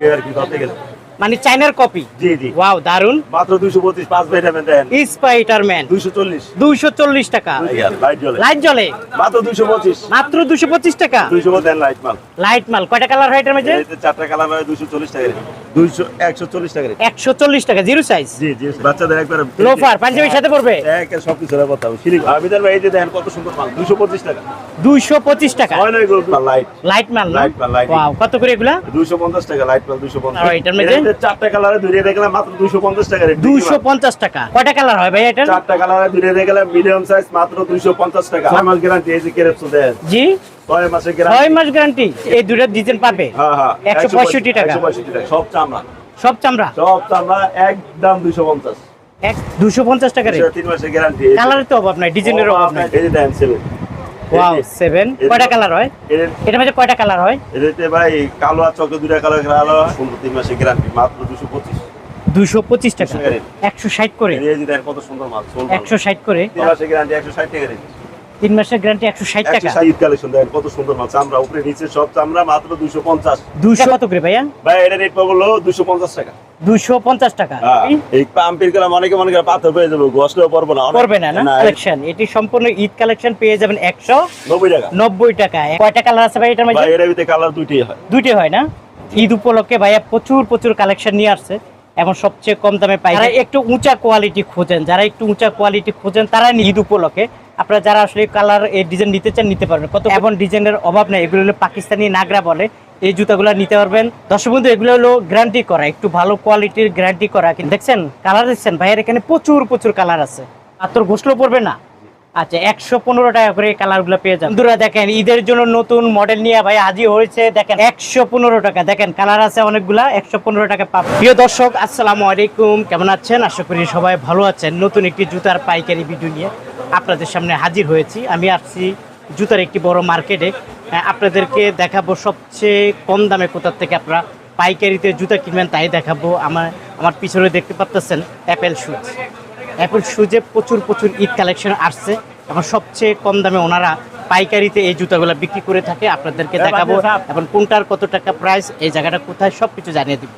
আর কি করতে গেলে মানে চাইনার কপি। জি জি। ওয়াও দারুণ মাত্র দুইশো পঁচিশ পাঁচ ভাইটামিন দেন। স্পাইডারম্যান দুইশো চল্লিশ। দুইশো চল্লিশ টাকা। লাইট জ্বলে। লাইট জ্বলে? মাত্র দুইশো পঁচিশ। মাত্র দুশো পঁচিশ টাকা? দুইশো দেন লাইট মাল। লাইট মাল। কয়টা কালার হয় এটার মধ্যে? এতে চারটা কালার হয় দুইশো চল্লিশ টাকা দুইশো একশো চল্লিশ টাকা একশো চল্লিশ টাকা জিরো সাইজ জি জি বাচ্চাদের একবার লোফার পাঞ্জাবির সাথে পড়বে একে সবকিছু কথা সিঁড়ি আবিদার ভাই এই যে দেখেন কত সুন্দর মাল। দুইশো পঁচিশ টাকা। দুইশো পঁচিশ টাকা। হয় না এগুলো লাইট লাইট মাল লাইট মাল, light। Wow, কত করে এগুলা? দুইশো পঞ্চাশ টাকা লাইট মাল দুইশো পঞ্চাশ। আর এটার মধ্যে? এটাতে চারটা কালারে ধরিয়ে দেখলাম মাত্র দুইশো পঞ্চাশ টাকা rate। দুইশো পঞ্চাশ টাকা। কয়টা কালার হয় ভাই এটার? চারটা কালারে ধরিয়ে দেখলাম মিডিয়াম সাইজ মাত্র দুইশো পঞ্চাশ টাকা। ছয় গ্যারান্টি এই যে কেরেপসো দেন জি? ছয় মাসের ছয় মাস গ্যারান্টি এই দুটো ডিজাইন পাবে? হ্যাঁ হ্যাঁ। 165 টাকা। 165 টাকা। সব চামড়া। সব চামড়া? সব চামড়া একদম দুইশো পঞ্চাশ। এক দুশো পঞ্চাশ টাকা রে তিন মাসের গ্যারান্টি কালারের তো অভাব নাই ডিজাইনের অভাব নাই এই যে দেন ওয়াও সেভেন কয়টা কালার হয়? এটার মধ্যে কয়টা কালার হয়? এটাতে ভাই কালো আর চকে দুইটা কালার কালো পনেরো তিন মাসের গ্যারান্টি মাত্র দুশো পঁচিশ। দুশো পঁচিশ টাকা। একশো ষাট করে? এই যে দেন কত সুন্দর মাল একশো ষাট করে? একশো ষাট টাকা তিন মাসের গ্যারান্টি একশো ষাট টাকা। ষাট কালেকশন দেখেন কত সুন্দর মাল। চামড়া উপরে নিচে সব চামড়া মাত্র দুশো পঞ্চাশ। দুশো কত করে ভাইয়া? ভাই এটা রেট পাবো দুশো পঞ্চাশ টাকা। দুশো পঞ্চাশ টাকা। হ্যাঁ, এই পাম্পের গেলাম অনেকে মনে করে পাথর পেয়ে যাব ঘষলেও পারব না। করবে না না? কালেকশন এটি সম্পূর্ণ ঈদ কালেকশন পেয়ে যাবেন একশো নব্বই টাকা। নব্বই টাকায় কয়টা কালার আছে ভাই এটার মধ্যে? এর ভিতরে কালার দুইটাই হয়। দুইটি হয় না? ঈদ উপলক্ষে ভাইয়া প্রচুর প্রচুর কালেকশন নিয়ে আসছে। এবং সবচেয়ে কম দামে পাই। যারা একটু উঁচা কোয়ালিটি খোঁজেন যারা একটু উঁচা কোয়ালিটি খোঁজেন তারা ঈদ উপলক্ষে। আপনারা যারা আসলে কালার এই ডিজাইন নিতে চান নিতে পারবেন। কত এমন ডিজাইনের অভাব নেই এগুলো হলো পাকিস্তানি নাগরা বলে। এই জুতাগুলো নিতে পারবেন। দর্শক বন্ধু এগুলো হলো গ্যারান্টি করা একটু ভালো কোয়ালিটির গ্যারান্টি করা। কিন্তু দেখছেন কালার দেখছেন ভাইয়ের এখানে প্রচুর প্রচুর কালার আছে। আর তোর ঘোষলো পড়বে না। আচ্ছা একশো পনেরো টাকা করে কালারগুলো পেয়ে যাবেন। বন্ধুরা দেখেন, ঈদের জন্য নতুন মডেল নিয়ে ভাই হাজির হয়েছে। দেখেন, একশো পনেরো টাকা। দেখেন কালার আছে অনেকগুলা, একশো পনেরো টাকা পাবেন। প্রিয় দর্শক, আসসালামু আলাইকুম। কেমন আছেন? আশা করি সবাই ভালো আছেন। নতুন একটি জুতার পাইকারি ভিডিও নিয়ে আপনাদের সামনে হাজির হয়েছি। আমি আসছি জুতার একটি বড় মার্কেটে আপনাদেরকে দেখাবো সবচেয়ে কম দামে কোথার থেকে আপনারা পাইকারিতে জুতা কিনবেন, তাই দেখাবো। আমার আমার পিছনে দেখতে পাচ্ছেন অ্যাপেল শুজ অ্যাপেল শুজে প্রচুর প্রচুর ঈদ কালেকশন আসছে। এবং সবচেয়ে কম দামে ওনারা পাইকারিতে এই জুতাগুলো বিক্রি করে থাকে। আপনাদেরকে দেখাবো এবং কোনটার কত টাকা প্রাইস এই জায়গাটা কোথায় সব কিছু জানিয়ে দিব।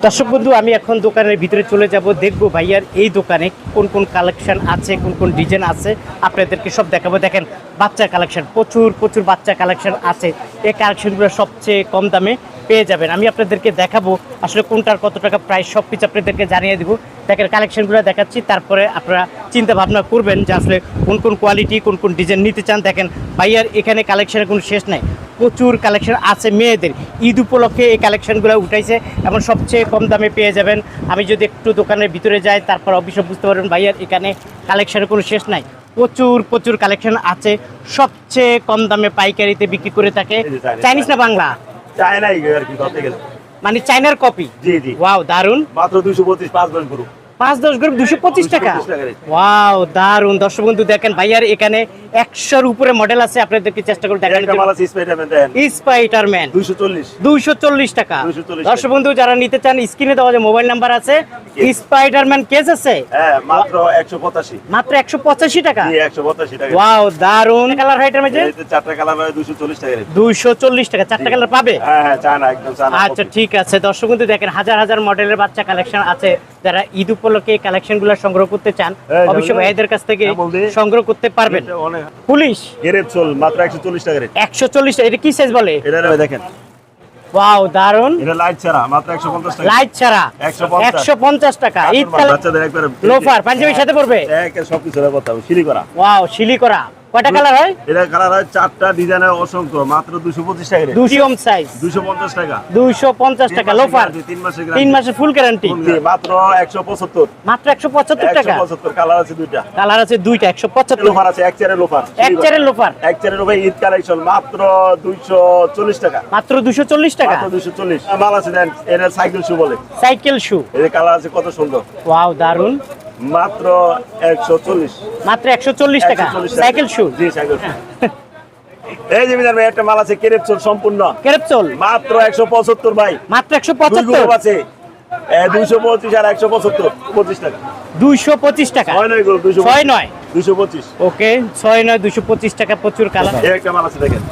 দর্শক বন্ধু আমি এখন দোকানের ভিতরে চলে যাব। দেখব ভাইয়ার এই দোকানে কোন কোন কালেকশন আছে কোন কোন ডিজাইন আছে। আপনাদেরকে সব দেখাবো। দেখেন বাচ্চা কালেকশন প্রচুর প্রচুর বাচ্চা কালেকশন আছে। এই কালেকশনগুলো সবচেয়ে কম দামে। পেয়ে যাবেন। আমি আপনাদেরকে দেখাবো আসলে কোনটার কত টাকা প্রাইস সব কিছু আপনাদেরকে জানিয়ে দেবো। দেখেন কালেকশনগুলো দেখাচ্ছি তারপরে আপনারা চিন্তা ভাবনা করবেন যে আসলে কোন কোন কোয়ালিটি কোন কোন ডিজাইন নিতে চান। দেখেন ভাইয়ার এখানে কালেকশনের কোনো শেষ নাই। প্রচুর কালেকশন আছে মেয়েদের। ঈদ উপলক্ষে এই কালেকশনগুলো উঠাইছে এবং সবচেয়ে কম দামে পেয়ে যাবেন। আমি যদি একটু দোকানের ভিতরে যাই তারপর অবশ্যই বুঝতে পারবেন ভাইয়ার এখানে কালেকশনের কোনো শেষ নাই। প্রচুর প্রচুর কালেকশন আছে। সবচেয়ে কম দামে পাইকারিতে বিক্রি করে থাকে। চাইনিজ না বাংলা? চায় নাই আর কি করতে গেলে মানে চায়নার কপি জি জি। ওয়াও দারুণ মাত্র দুইশো পঁচিশ পাঁচ দশ গ্রুপ পাঁচ দশ গ্রুপ দুশো পঁচিশ টাকা। 225 টাকা rate। ওয়াও দারুণ দর্শক বন্ধু দেখেন ভাইয়ার এখানে একশোর উপরে মডেল আছে আপনাদেরকে চেষ্টা করে। স্পাইডারম্যান দেন দুইশো চল্লিশ। টাকা। 240 দর্শক বন্ধু যারা নিতে চান স্ক্রিনে দেওয়া যে মোবাইল নাম্বার আছে স্পাইডারম্যান কেস আছে? হ্যাঁ মাত্র একশো পঁচাশি। মাত্র একশো পঁচাশি টাকা? ওয়াও দারুণ কালার হয় এটার মধ্যে? চারটা কালার হয় দুইশো চল্লিশ টাকা। দুইশো চল্লিশ টাকা। চারটা কালার পাবে? হ্যাঁ হ্যাঁ আচ্ছা ঠিক আছে। দর্শক বন্ধু দেখেন হাজার হাজার মডেলের বাচ্চা কালেকশন আছে যারা ঈদ উপলক্ষে কালেকশনগুলো সংগ্রহ করতে চান অবশ্যই কাছ থেকে হ্যাঁ, সংগ্রহ করতে পারবেন। পুলিশ? গেরেপ চল মাত্র একশো চল্লিশ টাকা rate। একশো চল্লিশ এটা কি সাইজ বলে? এটা দেখেন। ওয়াও দারুণ এটা লাইট ছাড়া মাত্র একশো পঞ্চাশ টাকা। লাইট ছাড়া? 150 টাকা। ঈদ কালে বাচ্চাদের একবার লোফার পাঞ্জাবির সাথে পড়বে? একে সবকিছু কথা সিঁড়ি করা ওয়াও শিলি করা কয়টা কালার হয়? এটা কালার হয় চারটা ডিজাইনের অসংখ্য মাত্র দুশো পঁচিশ টাকা rate। দুশো ওম সাইজ দুশো পঞ্চাশ টাকা। দুইশো পঞ্চাশ টাকা লোফার guarantee, মাসের তিন guarantee। মাসের ফুল গ্যারান্টি মাত্র একশো পঁচাত্তর। মাত্র একশো পঁচাত্তর একশো টাকা পঁচাত্তর কালার আছে দুইটা। কালার আছে দুইটা একশো পঁচাত্তর। লোফার আছে এক চেয়ারের লোফার এক লোফার এক চেয়ারের লোফার ঈদ কালেকশন মাত্র দুইশো চল্লিশ টাকা। মাত্র দুশো চল্লিশ টাকা? মাত্র দুইশো চল্লিশ। মাল আছে দেন এটা সাইকেল শু বলে। সাইকেল শু এর কালার আছে কত সুন্দর। ওয়াও দারুণ মাত্র একশো চল্লিশ। মাত্র একশো চল্লিশ টাকা। সাইকেল শু জি সাইকেল এই যে ভাই একটা মাল আছে কেরেপ চোল সম্পূর্ণ। কেরপচল মাত্র একশো পঁচাত্তর ভাই। মাত্র একশো দুই পঁচাত্তর? গ্রুপ আছে। দুইশো পঁচিশ আর একশো পঁচাত্তর। পঁচিশ টাকা। দুইশো পঁচিশ টাকা। ছয় নয় গ্রুপ দুইশো ছয় নয়? দুইশো পঁচিশ। ওকে ছয় নয় দুশো পঁচিশ টাকা প্রচুর কালার। এই একটা মাল আছে দেখেন।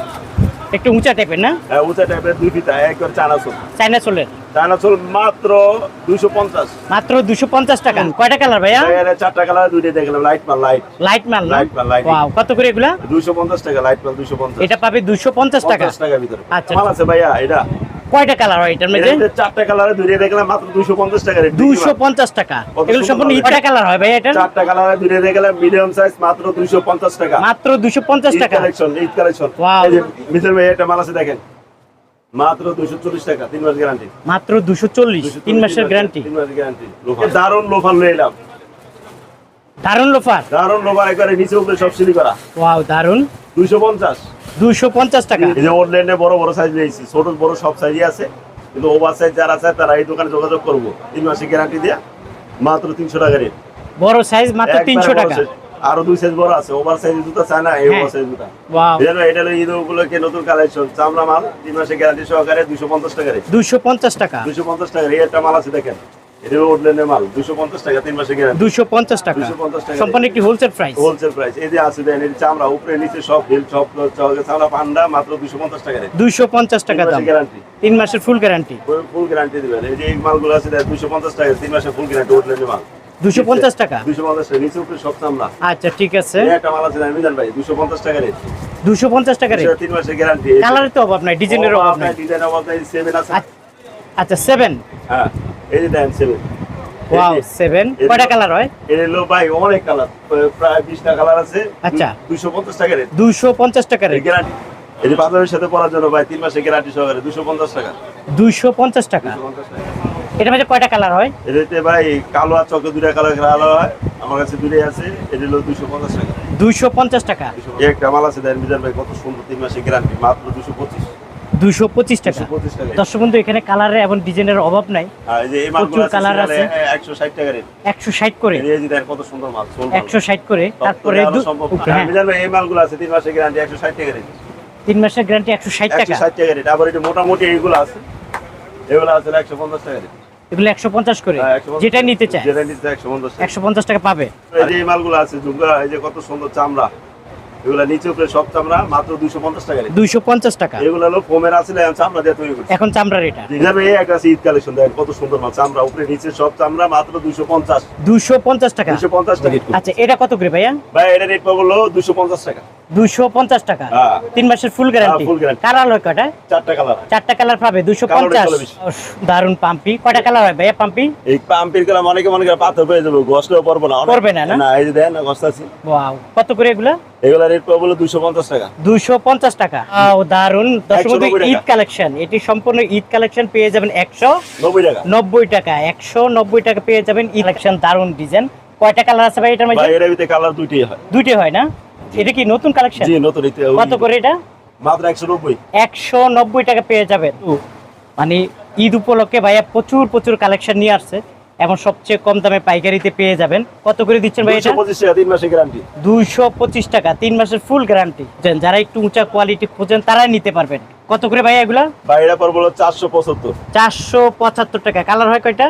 একটু উঁচা টাইপের না? হ্যাঁ উঁচা টাইপের দুই ফিতা একবার চানাচুর চাইনা চলের? চানাচুর মাত্র দুইশো পঞ্চাশ। মাত্র দুশো পঞ্চাশ টাকা। কয়টা কালার ভাইয়া? চারটা কালার দুইটা দেখলাম লাইট মাল লাইট লাইট মাল লাইট মাল, লাইট ওয়াও কত করে এগুলা? দুইশো পঞ্চাশ টাকা লাইট মাল দুইশো পঞ্চাশ। এটা পাবে দুশো পঞ্চাশ টাকা। টাকার ভিতরে। আচ্ছা। মাল আছে ভাইয়া এটা। কয়টা কালার হয় এটার মধ্যে? চারটা কালারে দেখলাম মাত্র দুইশো পঞ্চাশ টাকা রেট দুশো পঞ্চাশ টাকা। এগুলো সম্পূর্ণ। কয়টা কালার হয় ভাইয়া এটার? চারটা কালারে দেখলাম মিডিয়াম সাইজ মাত্র দুইশো পঞ্চাশ টাকা। মাত্র দুশো পঞ্চাশ ঈদ টাকা। Collection collection. এই যে ভাই একটা মাল আছে দেখেন। মাত্র দুইশো চল্লিশ টাকা তিন মাস গ্যারান্টি মাত্র দুশো চল্লিশ তিন মাসের গ্যারান্টি তিন মাসের গ্যারান্টি দারুণ লোফার লয়ে এলাম। দারুণ লোফার দারুণ লোফার একবারে নিচে উপরে সব সিলি করা। ওয়াও দারুণ দুইশো পঞ্চাশ দুশো পঞ্চাশ টাকা। এই যে অনলাইনে বড় বড় সাইজ নিয়েছি ছোট বড় সব সাইজই আছে। কিন্তু ওভার সাইজ যারা আছে তারা এই দোকানে যোগাযোগ করব। তিন মাসের গ্যারান্টি দেয়া মাত্র টাকা রেট বড় সাইজ মাত্র টাকা। আরও দুই সাইজ বড় আছে ওভার সাইজ জুতা চায় না এই হ্যাঁ। ওভার সাইজ জুতা। ওয়াও এটা হলো ঈদ উপলক্ষে নতুন কালেকশন চামড়া মাল তিন মাসের গ্যারান্টি সহকারে দুশো পঞ্চাশ টাকা রেট একটা মাল আছে দেখেন। মাল টাকা তিন গ্যারান্টি টাকা 250 টাকা। সম্পূর্ণ একটি হোলসেল প্রাইস হোলসেল প্রাইস এই যে আছে দেন এই চামড়া উপরে নিচে সব হিল সব চামড়া পান্ডা মাত্র টাকা রেট দুশো পঞ্চাশ টাকা দাম গ্যারান্টি তিন মাসের ফুল গ্যারান্টি ফুল গ্যারান্টি দিবেন এই যে এই মালগুলো আছে দুশো পঞ্চাশ টাকা তিন মাসের ফুল গ্যারান্টি মাল দুশো পঞ্চাশ টাকা দুশো পঞ্চাশ টাকা নিচে উপরে সব চামড়া আচ্ছা ঠিক আছে মাল আছে মিজান ভাই টাকা রেট টাকা রেট মাসের গ্যারান্টি কালারের তো অভাব নাই ডিজাইনের অভাব নাই অভাব নাই সেভেন আছে আচ্ছা- আচ্ছা সেভেন হ্যাঁ এই যে দেন সেভেন ওয়াও সেভেন কয়টা কালার হয়? এর হলো ভাই অনেক কালার প্রায় বিশটা কালার আছে। আচ্ছা। দুশো পঞ্চাশ টাকা রেট দুশো পঞ্চাশ টাকা রেট গ্যারান্টি এই বাজারের সাথে পড়ার জন্য ভাই তিন মাসের গ্যারান্টি সহকারে দুশো পঞ্চাশ টাকা। দুশো পঞ্চাশ টাকা? এটা মধ্যে কয়টা কালার হয়? এটাতে ভাই কালো আর চকে দুটা কালার হয়। আমার কাছে দুটাই আছে। এটা হলো দুশো পঞ্চাশ টাকা। দুশো পঞ্চাশ টাকা? একটা মাল আছে দেন মিজান ভাই কত সুন্দর তিন মাসের গ্যারান্টি মাত্র দুশো পঁচিশ। দুশো পঁচিশ টাকা। দর্শক বন্ধু এখানে কালারের এবং ডিজাইনের অভাব নাই। প্রচুর colour আছে। একশো ষাট করে। একশো ষাট করে। তারপরে। হ্যাঁ, তিন মাসের গ্যারান্টি একশো ষাট টাকা আবার এটা মোটামুটি এইগুলো আছে এগুলো আছে একশো পঞ্চাশ টাকা এগুলো একশো পঞ্চাশ করে। হ্যাঁ, 150 যেটা নিতে চায়। যেটা নিতে একশো পঞ্চাশ টাকা। পাবে। এই মালগুলো আছে এই যে কত সুন্দর চামড়া। এগুলা নিচে উপরে সব চামড়া মাত্র দুশো পঞ্চাশ টাকা টাকা। এগুলা হলো ফোমের আছে না, চামড়া দিয়ে তৈরি করছে। এখন চামড়ার এটা। হিসাবে এই একটা কালেকশন দেখেন কত সুন্দর মাল চামড়া উপরে নিচে সব চামড়া মাত্র দুশো পঞ্চাশ। দুশো পঞ্চাশ টাকা। দুশো পঞ্চাশ টাকা। আচ্ছা এটা কত করে ভাইয়া? ভাই এটা রেট পাবো দুশো পঞ্চাশ টাকা। দুশো পঞ্চাশ টাকা। হ্যাঁ। তিন মাসের ফুল গ্যারান্টি কালার হয় কয়টা? চারটা কালার চারটা কালার পাবে দুশো পঞ্চাশ। দারুণ পাম্পি। কয়টা কালার হয় ভাইয়া পাম্পি? এই পাম্পের অনেকে মনে করে পাথর পেয়ে যাব না। না, না? এই যে দেন ওয়াও কত করে এগুলা? এগুলা রেট পাবো দুশো পঞ্চাশ টাকা। দুশো পঞ্চাশ টাকা। ও দারুণ দর্শক 190 টাকা। ঈদ কালেকশন এটি সম্পূর্ণ ঈদ কালেকশন পেয়ে যাবেন একশো নব্বই টাকা। নব্বই টাকা। একশো নব্বই টাকা পেয়ে যাবেন ঈদ কালেকশন দারুণ ডিজাইন কয়টা কালার আছে ভাই এটার ভাই মধ্যে এর ভিতরে কালার দুইটাই হয়। দুইটি হয় না? এটা কি নতুন কালেকশন জি নতুন কত করে এটা? মাত্র একশো নব্বই। একশো নব্বই টাকা পেয়ে যাবেন। মানে ঈদ উপলক্ষে ভাইয়া প্রচুর প্রচুর কালেকশন নিয়ে আসছে। এবং সবচেয়ে কম দামে পাইকারিতে পেয়ে যাবেন। কত করে দিচ্ছেন ভাই এটা? পঁচিশ টাকা তিন মাসের গ্যারান্টি দুইশো পঁচিশ টাকা তিন মাসের ফুল গ্যারান্টি যারা একটু উঁচা কোয়ালিটি খোঁজেন তারাই নিতে পারবেন। কত করে ভাইয়া এগুলা? ভাই এটা পড়ব চারশো পঁচাত্তর। চারশো পঁচাত্তর টাকা। কালার হয় কয়টা?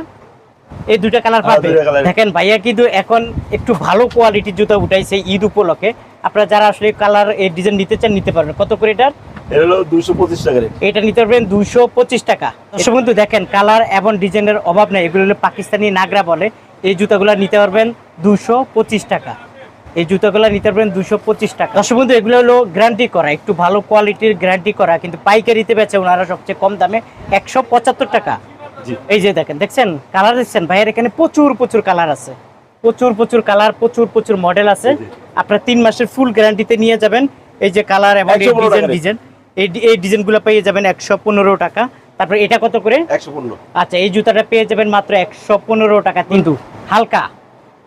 এই দুটা কালার হ্যাঁ, পাবে। দেখেন ভাইয়া কিন্তু এখন একটু ভালো কোয়ালিটির জুতা উঠাইছে ঈদ উপলক্ষে। আপনারা যারা আসলে কালার এই ডিজাইন নিতে চান নিতে পারবেন। কত করে এটা এটা হলো দুশো পঁচিশ টাকা রেট। এটা নিতে পারবেন দুশো পঁচিশ টাকা। দর্শক বন্ধু দেখেন কালার এবং ডিজাইনের অভাব নেই। এগুলো হলো পাকিস্তানি নাগরা বলে। এই জুতাগুলো নিতে পারবেন দুশো পঁচিশ টাকা। এই জুতাগুলো নিতে পারবেন দুশো পঁচিশ টাকা। দর্শক বন্ধু এগুলো হলো গ্যারান্টি করা। একটু ভালো কোয়ালিটির গ্যারান্টি করা। কিন্তু পাইকারিতে বেচে ওনারা সবচেয়ে কম দামে একশো পঁচাত্তর টাকা। এই যে দেখেন দেখছেন? কালার দেখছেন? ভাইয়ের এখানে প্রচুর প্রচুর কালার আছে। প্রচুর প্রচুর কালার প্রচুর প্রচুর মডেল আছে। আপনার তিন মাসের ফুল গ্যারান্টিতে নিয়ে যাবেন। এই যে কালার এবং 115 ডিজাইন ডিজাইন এই ডি- এই ডিজাইনগুলো পেয়ে যাবেন একশো পনেরো টাকা। তারপর এটা কত করে? একশো পনেরো। আচ্ছা এই জুতাটা পেয়ে যাবেন মাত্র একশো পনেরো টাকা কিন্তু হালকা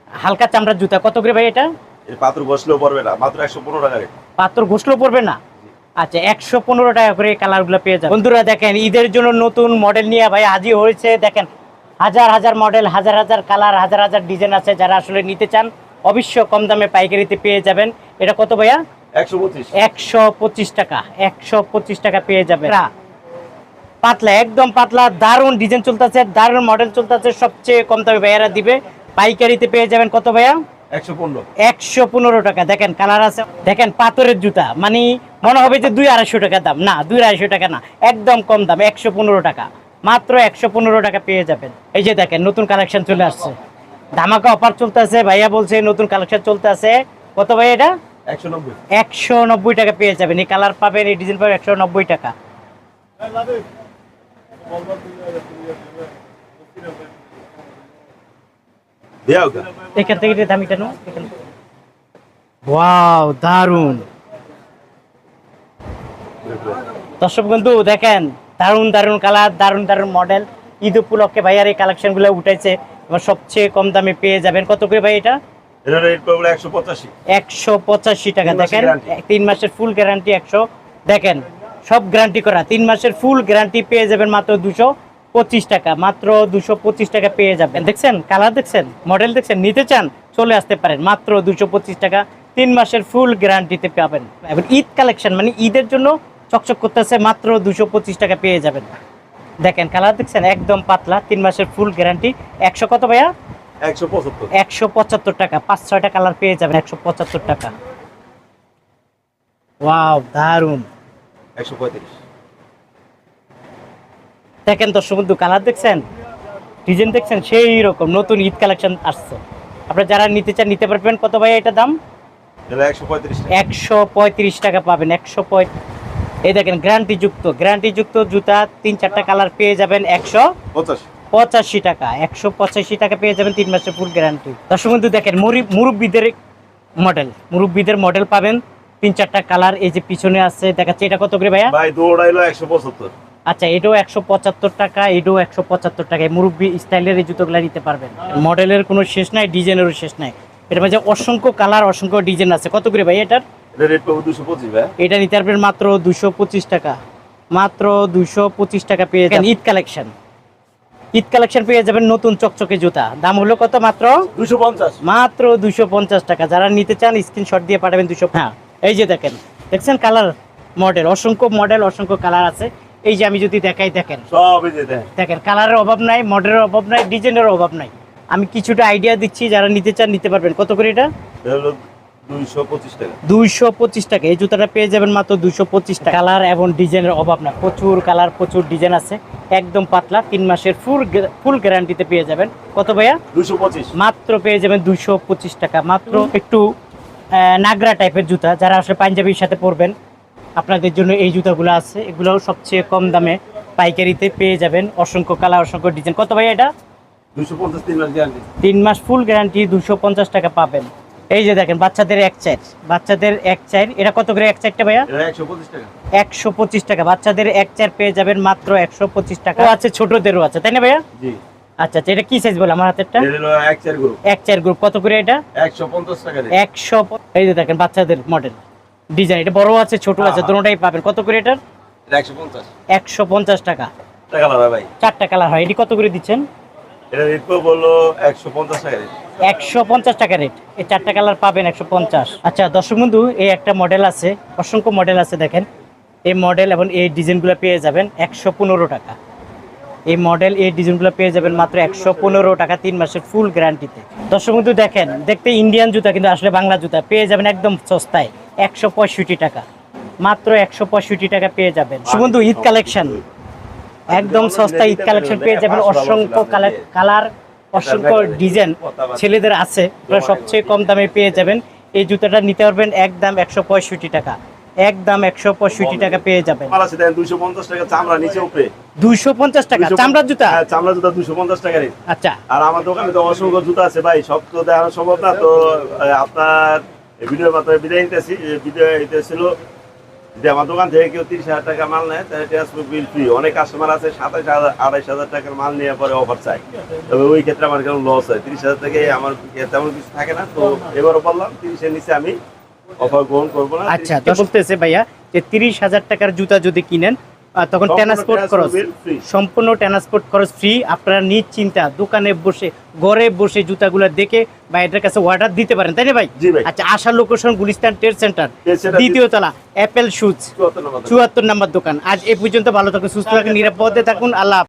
হালকা চামড়ার জুতা। কত করে ভাই এটা? পাত্র বসলেও পড়বে না মাত্র একশো পনেরো টাকা পাত্র ঘষলেও পড়বে না? আচ্ছা একশো পনেরো টাকা করে কালারগুলো পেয়ে যাবেন। বন্ধুরা দেখেন ঈদের জন্য নতুন মডেল নিয়ে ভাই হাজির হয়েছে। দেখেন হাজার হাজার মডেল হাজার হাজার কালার হাজার হাজার ডিজাইন আছে যারা আসলে নিতে চান অবশ্য কম দামে পাইকারিতে পেয়ে যাবেন। এটা কত ভাইয়া? একশো পঁচিশ। একশো পঁচিশ টাকা একশো পঁচিশ টাকা পেয়ে যাবে পাতলা একদম পাতলা দারুণ ডিজাইন চলতেছে দারুণ মডেল চলতেছে সবচেয়ে কম দামে ভাইয়ারা দিবে। পাইকারিতে পেয়ে যাবেন কত ভাইয়া? একশো পনেরো। টাকা। দেখেন কালার আছে। দেখেন পাথরের জুতা। মানে মনে হবে যে দুই আড়াইশো টাকা দাম। না দুই আড়াইশো টাকা না। একদম কম দাম একশো পনেরো টাকা। মাত্র একশো পনেরো টাকা পেয়ে যাবেন। এই যে দেখেন নতুন কালেকশন চলে আসছে। ধামাকা অফার চলতে আছে ভাইয়া বলছে নতুন কালেকশন চলতে আছে কত ভাই এটা? একশো নব্বই। টাকা পেয়ে যাবেন। এই কালার পাবেন এই ডিজাইন পাবেন একশো নব্বই টাকা। ওকে এখান থেকে একটু দামি কেন ওয়াও দারুণ দর্শক বন্ধু দেখেন দারুণ দারুণ কালার দারুণ দারুণ মডেল ঈদ উপলক্ষে ভাইয়ার এই কালেকশনগুলো উঠেছে এবার সবচেয়ে কম দামে পেয়ে যাবেন। কত করে ভাই এটা? একশো পঁচাশি। টাকা দেখেন তিন মাসের ফুল গ্যারান্টি একশো। দেখেন সব গ্যারান্টি করা। তিন মাসের ফুল গ্যারান্টি পেয়ে যাবেন মাত্র দুশো। পঁচিশ টাকা মাত্র দুশো পঁচিশ টাকা পেয়ে যাবেন। দেখছেন? কালার দেখছেন? মডেল দেখছেন? নিতে চান? চলে আসতে পারেন। মাত্র দুশো পঁচিশ টাকা তিন মাসের ফুল গ্যারান্টিতে পাবেন। এবার ঈদ কালেকশন মানে ঈদের জন্য চকচক করতেছে মাত্র দুশো পঁচিশ টাকা পেয়ে যাবেন। দেখেন কালার দেখছেন? একদম পাতলা তিন মাসের ফুল গ্যারান্টি একশো কত ভাইয়া? একশো পঁচাত্তর। একশো পঁচাত্তর টাকা। পাঁচ ছয়টা কালার পেয়ে যাবেন একশো পঁচাত্তর টাকা। ওয়াও দারুণ একশো পঁয়ত্রিশ। দেখেন দর্শক বন্ধু কালার দেখছেন? ডিজাইন দেখছেন? সেই রকম নতুন ঈদ কালেকশন আসছে। আপনারা যারা নিতে চান নিতে পারবেন। কত ভাই এটা দাম? একশো পঁয়ত্রিশ টাকা। পাবেন একশো এই দেখেন গ্যারান্টি যুক্ত গ্যারান্টি যুক্ত জুতা তিন চারটা কালার পেয়ে যাবেন একশো পঁচাশি। টাকা একশো পঁচাশি টাকা পেয়ে যাবেন তিন মাসের ফুল গ্যারান্টি দর্শক বন্ধু দেখেন মুরি- মুরব্বিদের মডেল মুরব্বিদের মডেল পাবেন। তিন চারটা কালার এই যে পিছনে আছে দেখাচ্ছে এটা কত করে ভাইয়া? ভাই দৌড়াইলো একশো পঁচাত্তর। আচ্ছা এটাও একশো পঁচাত্তর টাকা এটাও একশো পঁচাত্তর টাকা। মুরব্বী স্টাইলের এই জুতোগুলো নিতে পারবেন। মডেলের কোনো শেষ নাই ডিজাইনেরও শেষ নাই। এর মাঝে অসংখ্য কালার অসংখ্য ডিজাইন আছে। কত করে ভাই এটার? এটা নিতে পারবেন মাত্র দুশো পঁচিশ টাকা। মাত্র দুশো পঁচিশ টাকা পেয়ে যাবেন। ঈদ কালেকশন। ঈদ কালেকশন পেয়ে যাবেন নতুন চকচকে জুতা। দাম হলো কত মাত্র? দুশো পঞ্চাশ। মাত্র দুশো পঞ্চাশ টাকা। যারা নিতে চান স্ক্রিনশট দিয়ে পাঠাবেন দুশো হ্যাঁ এই যে দেখেন দেখছেন কালার মডেল? অসংখ্য মডেল অসংখ্য কালার আছে। এই যে আমি যদি দেখাই দেখেন। দেখেন কালারের অভাব নাই মডেলের অভাব নাই ডিজাইনের অভাব নাই। আমি কিছুটা আইডিয়া দিচ্ছি যারা নিতে চান নিতে পারবেন। কত করে এটা? দুইশো পঁচিশ টাকা। এই জুতাটা পেয়ে যাবেন মাত্র দুইশো পঁচিশ টাকা। কালার এবং ডিজাইনের অভাব না প্রচুর কালার প্রচুর ডিজাইন আছে। একদম পাতলা তিন মাসের ফুল ফুল গ্যারান্টিতে পেয়ে যাবেন। কত ভাইয়া? দুশো পঁচিশ। মাত্র পেয়ে যাবেন দুইশো পঁচিশ টাকা। মাত্র একটু আহ, নাগরা টাইপের জুতা। যারা আসলে পাঞ্জাবির সাথে পরবেন আপনাদের জন্য এই জুতাগুলো আছে। এগুলোও সবচেয়ে কম দামে পাইকারিতে পেয়ে যাবেন। অসংখ্য কালার অসংখ্য ডিজাইন কত ভাই এটা? তিন মাস ফুল গ্যারান্টি দুশো পঞ্চাশ টাকা পাবেন। এই যে দেখেন বাচ্চাদের এক চাইর বাচ্চাদের এক চাইর এটা কত করে এক চারটা ভাইয়া? একশো পঁচিশ টাকা। বাচ্চাদের এক চার পেয়ে যাবেন মাত্র একশো পঁচিশ টাকা। আছে ছোটদেরও আছে। তাই না ভাইয়া? আচ্ছা আচ্ছা। এটা কি সাইজ বলে আমার হাতেরটা? এক চার গ্রুপ এক চার গ্রুপ কত করে এটা? একশো পঞ্চাশ টাকা একশো এই যে দেখেন বাচ্চাদের মডেল ডিজাইন এটা বড় আছে ছোট আছে হ্যাঁ। দুটোটাই পাবেন। কত করে এটার? এটা একশো পঞ্চাশ। একশো পঞ্চাশ টাকা। টাকা লাগবে ভাই। চারটা কালার হয়। এটি কত করে দিচ্ছেন? এটা রেট একশো পঞ্চাশ টাকা রেট। একশো পঞ্চাশ টাকা রেট। এই চারটা কালার পাবেন একশো পঞ্চাশ। আচ্ছা দর্শক বন্ধু এই একটা মডেল আছে। অসংখ্য মডেল আছে দেখেন। এই মডেল এবং এই ডিজাইনগুলো পেয়ে যাবেন একশো পনেরো টাকা। এই মডেল এই ডিজাইনগুলো পেয়ে যাবেন মাত্র একশো পনেরো টাকা তিন মাসের ফুল গ্যারান্টিতে দর্শক বন্ধু, দেখেন, দেখতে ইন্ডিয়ান জুতা কিন্তু আসলে বাংলা জুতা। পেয়ে যাবেন একদম সস্তায়, একশো পঁয়ষট্টি টাকা। মাত্র একশো পঁয়ষট্টি টাকা পেয়ে যাবেন। বন্ধু, ঈদ কালেকশন একদম সস্তা ঈদ কালেকশন পেয়ে যাবেন। অসংখ্য কালার অসংখ্য ডিজাইন ছেলেদের আছে। সবচেয়ে কম দামে পেয়ে যাবেন। এই জুতাটা নিতে পারবেন একদম একশো পঁয়ষট্টি টাকা। একদম একশো পঁয়ষট্টি টাকা পেয়ে যাবেন। দুশো পঞ্চাশ টাকা চামড়া নিচে উপরে। পঞ্চাশ টাকা 250 চামড়ার জুতা? হ্যাঁ, চামড়া জুতা দুশো পঞ্চাশ টাকা আচ্ছা। আর আমার দোকানে তো অসংখ্য জুতা আছে ভাই সব তো দেখানো সম্ভব না। তো আপনার ভিডিওর মাধ্যমে বিদায় নিতেছি। ভিডিও ছিল যদি আমার দোকান থেকে কেউ তিরিশ হাজার টাকা মাল নেয় তাহলে ট্রান্সপোর্ট বিল ফ্রি অনেক কাস্টমার আছে সাতাশ হাজার আড়াইশ হাজার টাকার মাল নিয়ে পরে অফার চাই তবে ওই ক্ষেত্রে আমার কেমন লস হয়। তিরিশ হাজার থেকে আমার তেমন কিছু থাকে না। তো এবারও বললাম তিরিশের নিচে আমি অফার গ্রহণ করব না। আচ্ছা তো বলতেছে ভাইয়া যে তিরিশ হাজার টাকার জুতা যদি কিনেন তখন ট্রান্সপোর্ট খরচ। সম্পূর্ণ ট্রান্সপোর্ট খরচ ফ্রি আপনারা নিজ চিন্তা দোকানে বসে ঘরে বসে জুতাগুলো দেখে ভাইদের কাছে অর্ডার দিতে পারেন তাই না ভাই? আচ্ছা আশা লোকেশন গুলিস্তান ট্রেড সেন্টার দ্বিতীয় তলা অ্যাপেল শুজ চুয়াত্তর নম্বর দোকান। আজ এ পর্যন্ত ভালো থাকুন সুস্থ থাকুন নিরাপদে থাকুন। আল্লাহ।